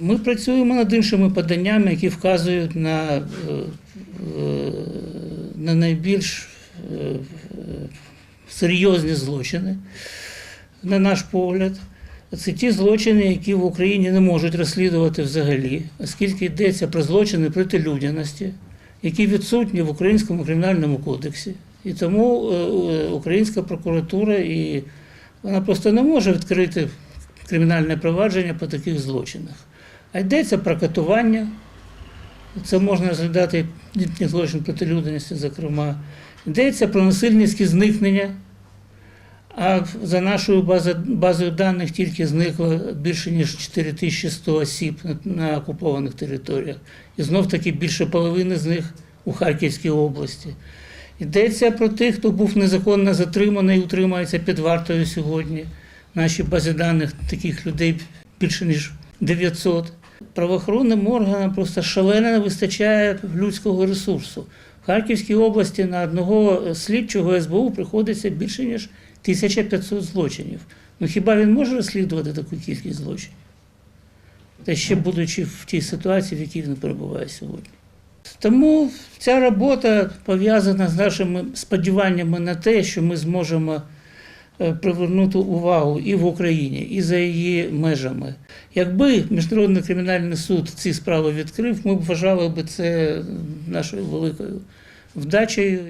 Ми працюємо над іншими поданнями, які вказують на, е, е, на найбільш е, серйозні злочини, на наш погляд. Це ті злочини, які в Україні не можуть розслідувати взагалі, оскільки йдеться про злочини проти людяності, які відсутні в українському кримінальному кодексі. І тому українська прокуратура і вона просто не може відкрити кримінальне провадження по таких злочинах. А йдеться про катування. Це можна розглядати злочин проти людяності, зокрема. Йдеться про насильницькі зникнення. А за нашою базою, даних тільки зникло більше ніж 4100 осіб на, окупованих територіях. І знов таки більше половини з них у Харківській області. Йдеться про тих, хто був незаконно затриманий і утримується під вартою сьогодні. В нашій базі даних таких людей більше ніж 900. Правоохоронним органам просто шалено не вистачає людського ресурсу. В Харківській області на одного слідчого СБУ приходиться більше ніж 1500 злочинів. Ну хіба він може розслідувати таку кількість злочинів? Та ще будучи в тій ситуації, в якій він перебуває сьогодні. Тому ця робота пов'язана з нашими сподіваннями на те, що ми зможемо привернути увагу і в Україні, і за її межами. Якби Міжнародний кримінальний суд ці справи відкрив, ми б вважали би це нашою великою вдачею.